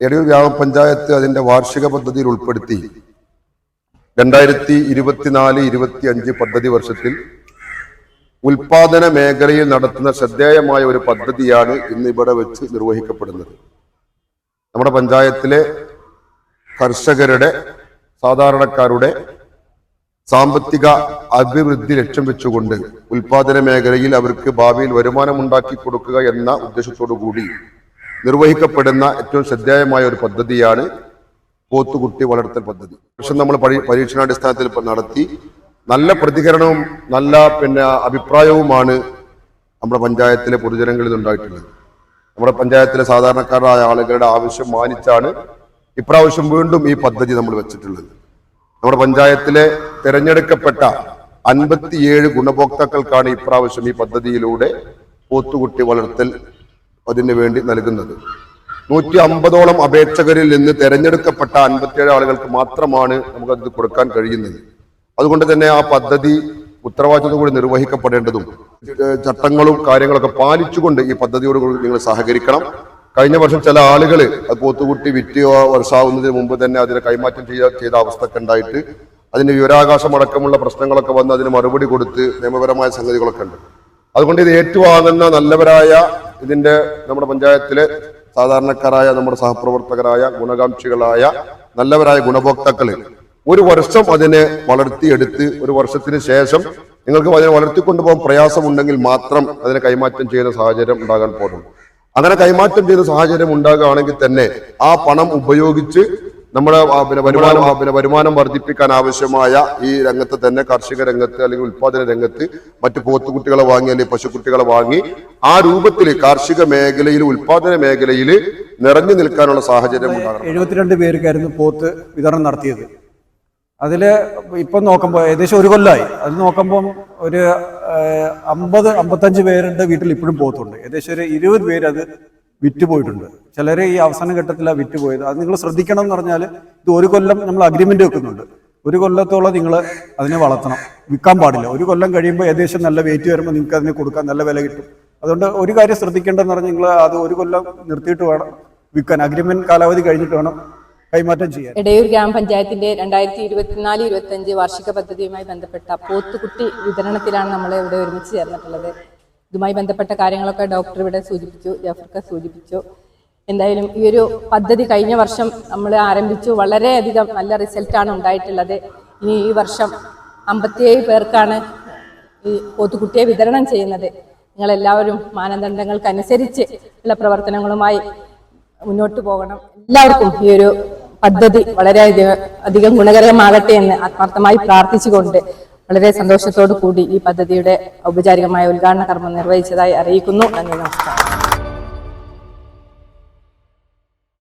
എടയൂർ ഗ്രാമപഞ്ചായത്ത് അതിന്റെ വാർഷിക പദ്ധതിയിൽ ഉൾപ്പെടുത്തി. രണ്ടായിരത്തി ഇരുപത്തിനാല് ഇരുപത്തി അഞ്ച് പദ്ധതി വർഷത്തിൽ ഉൽപാദന മേഖലയിൽ നടത്തുന്ന ശ്രദ്ധേയമായ ഒരു പദ്ധതിയാണ് ഇന്ന് ഇവിടെ വെച്ച് നിർവഹിക്കപ്പെടുന്നത്. നമ്മുടെ പഞ്ചായത്തിലെ കർഷകരുടെ സാധാരണക്കാരുടെ സാമ്പത്തിക അഭിവൃദ്ധി ലക്ഷ്യം വെച്ചുകൊണ്ട് ഉൽപാദന മേഖലയിൽ അവർക്ക് ഭാവിയിൽ വരുമാനമുണ്ടാക്കി കൊടുക്കുക എന്ന ഉദ്ദേശത്തോടു കൂടി നിർവഹിക്കപ്പെടുന്ന ഏറ്റവും ശ്രദ്ധേയമായ ഒരു പദ്ധതിയാണ് പോത്തുകുട്ടി വളർത്തൽ പദ്ധതി. പക്ഷെ നമ്മൾ പരി- പരീക്ഷണാടിസ്ഥാനത്തിൽ നടത്തി നല്ല പ്രതികരണവും നല്ല പിന്നെ അഭിപ്രായവുമാണ് നമ്മുടെ പഞ്ചായത്തിലെ പൊതുജനങ്ങളിൽ ഉണ്ടായിട്ടുള്ളത്. നമ്മുടെ പഞ്ചായത്തിലെ സാധാരണക്കാരായ ആളുകളുടെ ആവശ്യം മാനിച്ചാണ് ഇപ്രാവശ്യം വീണ്ടും ഈ പദ്ധതി നമ്മൾ വെച്ചിട്ടുള്ളത്. നമ്മുടെ പഞ്ചായത്തിലെ തിരഞ്ഞെടുക്കപ്പെട്ട അൻപത്തിയേഴ് ഗുണഭോക്താക്കൾക്കാണ് ഇപ്രാവശ്യം ഈ പദ്ധതിയിലൂടെ പോത്തുകുട്ടി വളർത്തൽ അതിനു വേണ്ടി നൽകുന്നത്. നൂറ്റി അമ്പതോളം അപേക്ഷകരിൽ നിന്ന് തെരഞ്ഞെടുക്കപ്പെട്ട അൻപത്തിയേഴ് ആളുകൾക്ക് മാത്രമാണ് നമുക്കത് കൊടുക്കാൻ കഴിയുന്നത്. അതുകൊണ്ട് തന്നെ ആ പദ്ധതി ഉത്തരവാദിത്തത്തോടു കൂടി നിർവഹിക്കപ്പെടേണ്ടതും ചട്ടങ്ങളും കാര്യങ്ങളൊക്കെ പാലിച്ചുകൊണ്ട് ഈ പദ്ധതിയോട് കൂടി നിങ്ങൾ സഹകരിക്കണം. കഴിഞ്ഞ വർഷം ചില ആളുകൾ പോത്തുകുട്ടി വിറ്റിയോ വർഷാവുന്നതിന് മുമ്പ് തന്നെ അതിനെ കൈമാറ്റം ചെയ്ത ചെയ്ത അവസ്ഥയൊക്കെ ഉണ്ടായിട്ട് അതിന് വിവരാകാശം അടക്കമുള്ള പ്രശ്നങ്ങളൊക്കെ വന്ന് അതിന് മറുപടി കൊടുത്ത് നിയമപരമായ സംഗതികളൊക്കെ ഉണ്ട്. അതുകൊണ്ട് ഇത് ഏറ്റുവാങ്ങുന്ന നല്ലവരായ ഇതിന്റെ നമ്മുടെ പഞ്ചായത്തിലെ സാധാരണക്കാരായ നമ്മുടെ സഹപ്രവർത്തകരായ ഗുണകാംക്ഷികളായ നല്ലവരായ ഗുണഭോക്താക്കൾ ഒരു വർഷം അതിനെ വളർത്തിയെടുത്ത് ഒരു വർഷത്തിന് ശേഷം നിങ്ങൾക്ക് അതിനെ വളർത്തിക്കൊണ്ടുപോകാൻ പ്രയാസമുണ്ടെങ്കിൽ മാത്രം അതിനെ കൈമാറ്റം ചെയ്യുന്ന സാഹചര്യം ഉണ്ടാകാൻ പോകുന്നു. അങ്ങനെ കൈമാറ്റം ചെയ്ത സാഹചര്യം ഉണ്ടാകുകയാണെങ്കിൽ തന്നെ ആ പണം ഉപയോഗിച്ച് നമ്മുടെ പിന്നെ വരുമാനം പിന്നെ വരുമാനം വർദ്ധിപ്പിക്കാൻ ആവശ്യമായ ഈ രംഗത്ത് തന്നെ കാർഷിക രംഗത്ത് അല്ലെങ്കിൽ ഉൽപാദന രംഗത്ത് മറ്റു പോത്തുകുട്ടികളെ വാങ്ങി അല്ലെങ്കിൽ പശുക്കുട്ടികളെ വാങ്ങി ആ രൂപത്തിൽ കാർഷിക മേഖലയിൽ ഉൽപാദന മേഖലയിൽ നിറഞ്ഞു നിൽക്കാനുള്ള സാഹചര്യം ഉണ്ടാകണം. എഴുപത്തിരണ്ട് പേർക്കായിരുന്നു പോത്ത് വിതരണം നടത്തിയത്. അതിൽ ഇപ്പം നോക്കുമ്പോൾ ഏകദേശം ഒരു കൊല്ലമായി അത് നോക്കുമ്പം ഒരു അമ്പത് അമ്പത്തഞ്ച് പേരുടെ വീട്ടിൽ ഇപ്പോഴും പോത്തുണ്ട്. ഏകദേശം ഒരു ഇരുപത് പേര് അത് വിറ്റുപോയിട്ടുണ്ട്. ചിലരെ ഈ അവസാന ഘട്ടത്തിലാണ് വിറ്റുപോയത്. അത് നിങ്ങൾ ശ്രദ്ധിക്കണം എന്ന് പറഞ്ഞാൽ ഇത് ഒരു കൊല്ലം നമ്മൾ അഗ്രിമെന്റ് വെക്കുന്നുണ്ട്. ഒരു കൊല്ലത്തോളം നിങ്ങൾ അതിനെ വളർത്തണം. വിൽക്കാൻ പാടില്ല. ഒരു കൊല്ലം കഴിയുമ്പോൾ ഏകദേശം നല്ല വെയിറ്റ് വരുമ്പോൾ നിങ്ങൾക്ക് അതിനെ കൊടുക്കാൻ നല്ല വില കിട്ടും. അതുകൊണ്ട് ഒരു കാര്യം ശ്രദ്ധിക്കേണ്ടതെന്ന് പറഞ്ഞാൽ നിങ്ങൾ അത് ഒരു കൊല്ലം നിർത്തിയിട്ട് വേണം വിൽക്കാൻ. അഗ്രിമെന്റ് കാലാവധി കഴിഞ്ഞിട്ട് വേണം കൈമാറ്റം ചെയ്യാൻ. ഇടയൂർ ഗ്രാമപഞ്ചായത്തിന്റെ രണ്ടായിരത്തി ഇരുപത്തിനാല് ഇരുപത്തി അഞ്ച് വാർഷിക പദ്ധതിയുമായി ബന്ധപ്പെട്ട പോത്തുകുട്ടി വിതരണത്തിലാണ് നമ്മൾ ഇവിടെ ഒരുമിച്ച് ചേർന്നിട്ടുള്ളത്. ഇതുമായി ബന്ധപ്പെട്ട കാര്യങ്ങളൊക്കെ ഡോക്ടർ ഇവിടെ സൂചിപ്പിച്ചു ജാഫർക്ക സൂചിപ്പിച്ചു. എന്തായാലും ഈ ഒരു പദ്ധതി കഴിഞ്ഞ വർഷം നമ്മൾ ആരംഭിച്ചു. വളരെയധികം നല്ല റിസൾട്ടാണ് ഉണ്ടായിട്ടുള്ളത്. ഇനി ഈ വർഷം അമ്പത്തിയേഴ് പേർക്കാണ് ഈ പോത്തുകുട്ടിയെ വിതരണം ചെയ്യുന്നത്. നിങ്ങളെല്ലാവരും മാനദണ്ഡങ്ങൾക്കനുസരിച്ച് ഉള്ള പ്രവർത്തനങ്ങളുമായി മുന്നോട്ട് പോകണം. എല്ലാവർക്കും ഈ ഒരു പദ്ധതി വളരെ അധികം- ഗുണകരമാകട്ടെ എന്ന് ആത്മാർത്ഥമായി പ്രാർത്ഥിച്ചുകൊണ്ട് വളരെ സന്തോഷത്തോടു കൂടി ഈ പദ്ധതിയുടെ ഔപചാരികമായ ഉദ്ഘാടന കർമ്മം നിർവഹിച്ചതായി അറിയിക്കുന്നു. നന്ദി നമസ്കാരം.